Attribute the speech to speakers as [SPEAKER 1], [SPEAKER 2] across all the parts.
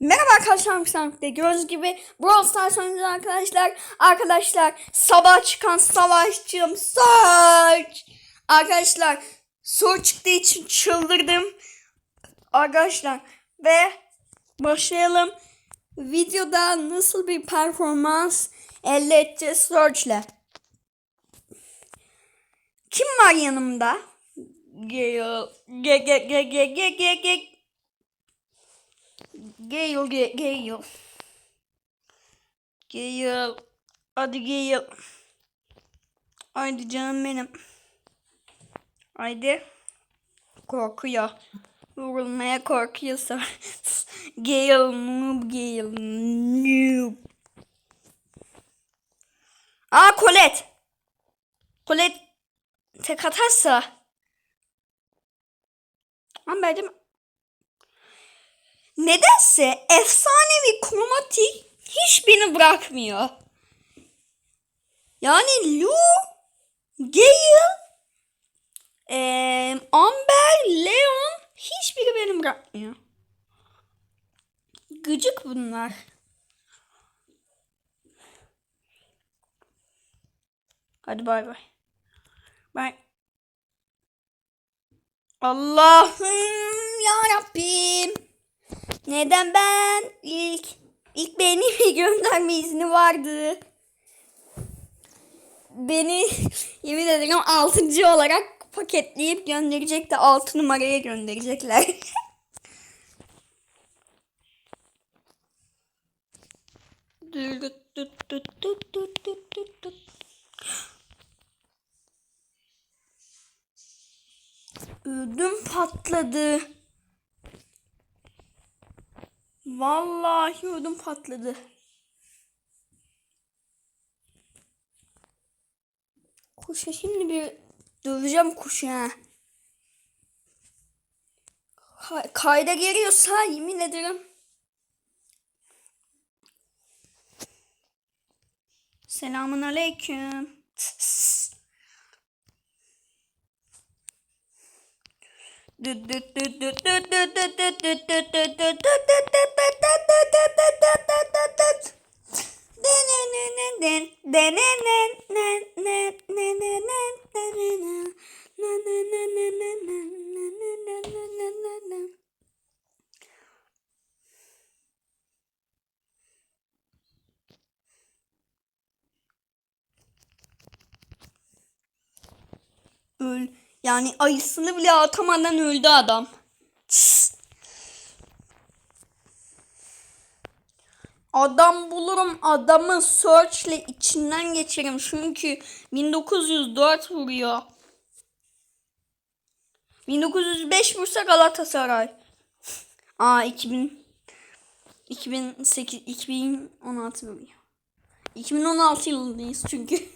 [SPEAKER 1] Merhaba arkadaşlar Müksellik'te gördüğünüz gibi Brawl Stars oynuyoruz arkadaşlar. Arkadaşlar sabah çıkan savaşçım Search. Arkadaşlar soru çıktığı için çıldırdım. Arkadaşlar ve başlayalım. Videoda nasıl bir performans elde edeceğiz Search'le. Kim var yanımda? Ge ge ge ge ge ge ge. Gale, Gale. Gale. Hadi Gale. Haydi canım benim. Haydi. Korkuyor. Vurulmaya korkuyorsa. Gale, noob Gale. Noob. Aa Colette. Colette tek atarsa. Ama bence Nedense efsanevi kromatik hiçbirini bırakmıyor. Yani Lu, Gale, eee, Amber, Leon hiçbiri beni bırakmıyor. Gıcık bunlar. Hadi bay bay. Bay. Allah'ım ya Rabbim. Neden ben ilk ilk bir gönderme izni vardı. Beni yemin ederim 6. olarak paketleyip gönderecek de 6 numaraya gönderecekler. Ödüm patladı. Vallahi ödüm patladı. Kuşa şimdi bir döveceğim kuşu ha. Kay- Kayda geliyorsa yemin ederim. Selamun aleyküm. Öl. Yani ayısını bile atamadan öldü adam. Adam bulurum adamı search ile içinden geçerim çünkü 1904 vuruyor. 1905 vursa Galatasaray. Aa 2000 2008 2016 vuruyor. 2016 yılındayız çünkü.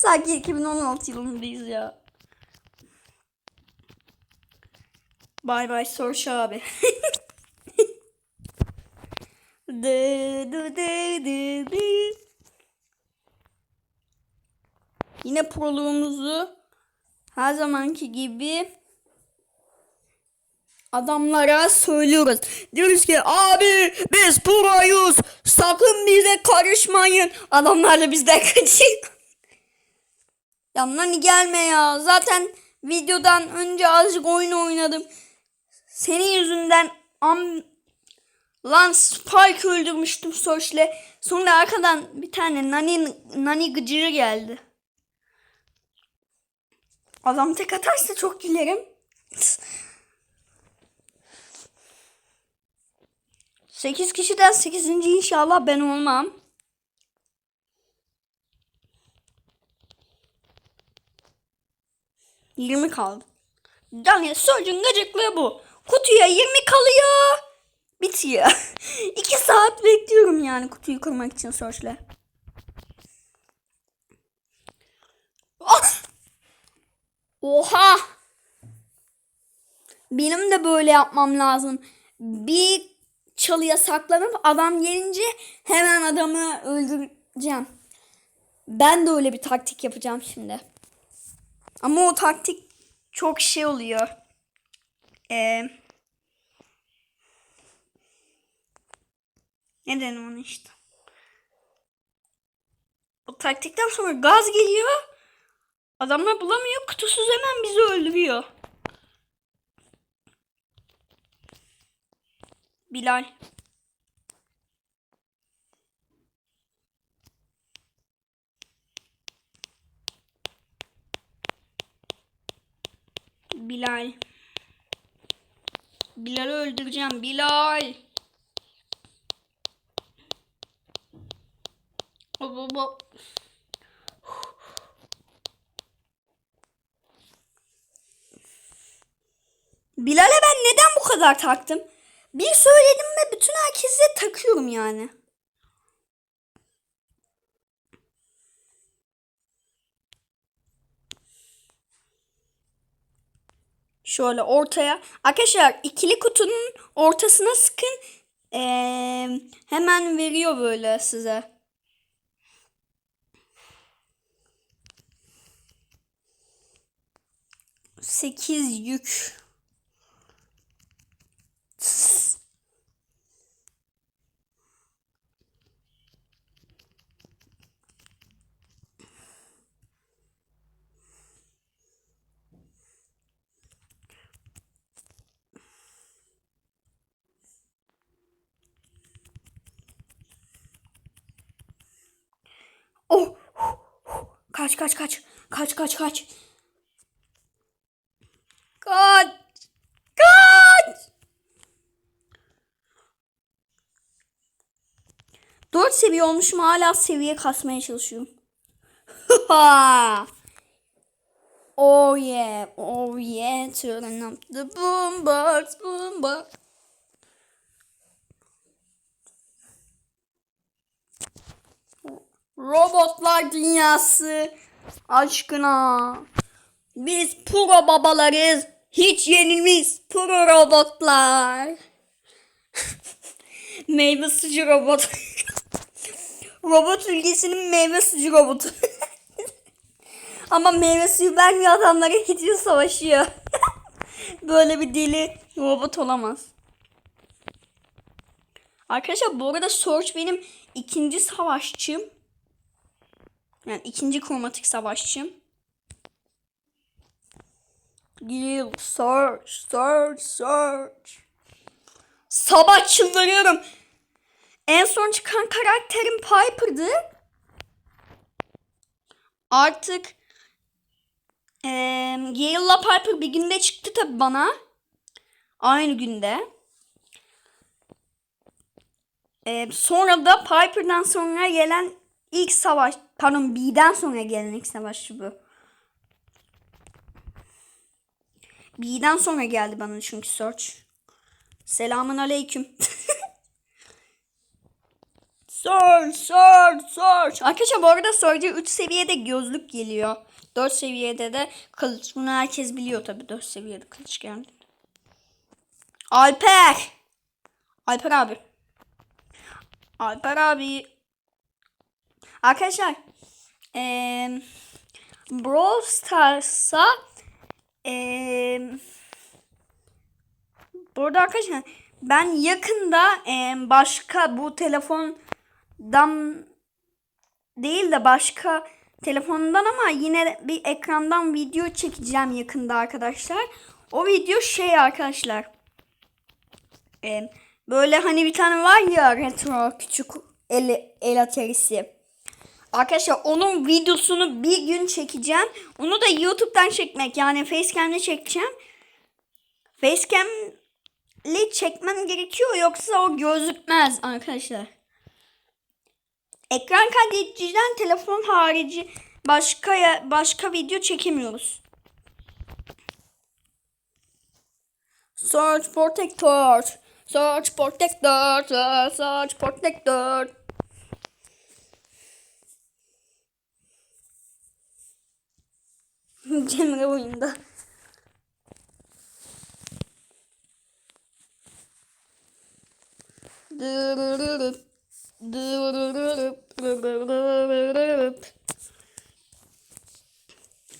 [SPEAKER 1] Sanki 2016 yılındayız ya. Bay bay Sorş abi. dı dı dı dı dı. Yine proluğumuzu her zamanki gibi adamlara söylüyoruz. Diyoruz ki abi biz proyuz. Sakın bize karışmayın. Adamlar da bizden kaçıyor. Ya Nani gelme ya. Zaten videodan önce azıcık oyun oynadım. Senin yüzünden am lan Spike öldürmüştüm Soş'le. Sonra arkadan bir tane Nani Nani gıcığı geldi. Adam tek atarsa çok gülerim. Sekiz kişiden sekizinci inşallah ben olmam. Yirmi kaldı. Yani Surge'un gıcıklığı bu. Kutuya 20 kalıyor. Bitiyor. 2 saat bekliyorum yani kutuyu kurmak için Surge'le. Ah! Oha! Benim de böyle yapmam lazım. Bir çalıya saklanıp adam gelince hemen adamı öldüreceğim. Ben de öyle bir taktik yapacağım şimdi. Ama o taktik çok şey oluyor. Ee, Ne dedim onu işte. O taktikten sonra gaz geliyor. Adamlar bulamıyor. Kutusuz hemen bizi öldürüyor. Bilal. Bilal. Bilal'i öldüreceğim. Bilal. Hop. Bilal'e ben neden bu kadar taktım? Bir söyledim ve bütün herkese takıyorum yani. Şöyle ortaya. Arkadaşlar ikili kutunun ortasına sıkın. Ee, hemen veriyor böyle size. Sekiz yük. Oh! Kaç kaç kaç. Kaç kaç kaç. Kaç. Kaç. Dört seviye olmuşum hala seviye kasmaya çalışıyorum. oh yeah. Oh yeah. Turn up the boombox. Boombox. Robotlar dünyası aşkına. Biz pro babalarız. Hiç yenilmeyiz. Pro robotlar. meyve sucu robot. robot ülkesinin meyve sucu robotu. Ama meyve suyu vermiyor adamlara gidiyor savaşıyor. Böyle bir deli robot olamaz. Arkadaşlar bu arada Surge benim ikinci savaşçım. Yani ikinci kromatik savaşçım. Gil, Surge, Surge, Surge. Sabah çıldırıyorum. En son çıkan karakterim Piper'dı. Artık eee Gale'la Piper bir günde çıktı tabi bana. Aynı günde. Ee, sonra da Piper'dan sonra gelen ilk savaş, pardon B'den sonra gelen ilk savaşçı bu. B'den sonra geldi bana çünkü Search. Selamun aleyküm. Search, Search, Search. Arkadaşlar bu arada Search'e 3 seviyede gözlük geliyor. 4 seviyede de kılıç. Bunu herkes biliyor tabi 4 seviyede kılıç geldi. Alper. Alper abi. Alper abi. Arkadaşlar. Eee Brawl Stars'a eee burada arkadaşlar ben yakında eee, başka bu telefondan değil de başka telefondan ama yine bir ekrandan video çekeceğim yakında arkadaşlar. O video şey arkadaşlar. Eee Böyle hani bir tane var ya retro küçük el, el aterisi. Arkadaşlar onun videosunu bir gün çekeceğim. Onu da YouTube'dan çekmek yani Facecam'le çekeceğim. Facecam'le çekmem gerekiyor yoksa o gözükmez arkadaşlar. Ekran kaydediciden telefon harici başka başka video çekemiyoruz. Search protector. Search protector. Search protector. Cemre oyunda.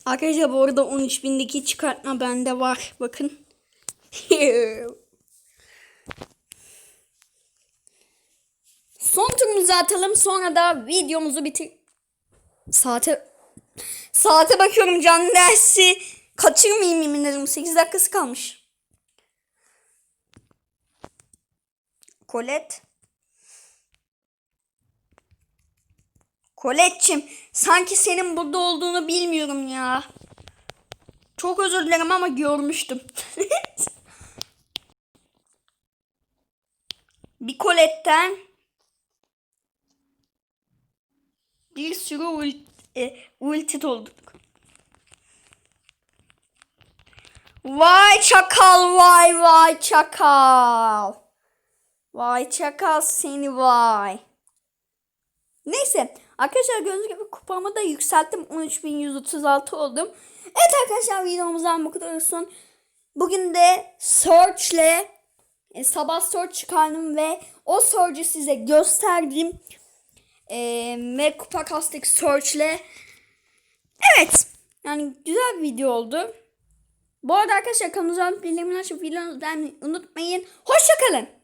[SPEAKER 1] Arkadaşlar bu arada 13.000'deki çıkartma bende var. Bakın. like'ımızı atalım sonra da videomuzu bitir. Saate saate bakıyorum canlı dersi. Kaçırmayayım yemin ederim. 8 dakikası kalmış. Kolet. Koletçim sanki senin burada olduğunu bilmiyorum ya. Çok özür dilerim ama görmüştüm. bir koletten bir sürü e, ulti olduk. Vay çakal vay vay çakal. Vay çakal seni vay. Neyse arkadaşlar gördüğünüz gibi kupamı da yükselttim. 13.136 oldum. Evet arkadaşlar videomuzdan bu kadar olsun. Bugün de Search ile e, sabah Search çıkardım ve o Search'ü size gösterdim. E, ve kupa kastık Search ile. Evet. Yani güzel bir video oldu. Bu arada arkadaşlar kanalımıza videomuzu beğenmeyi unutmayın. Hoşçakalın.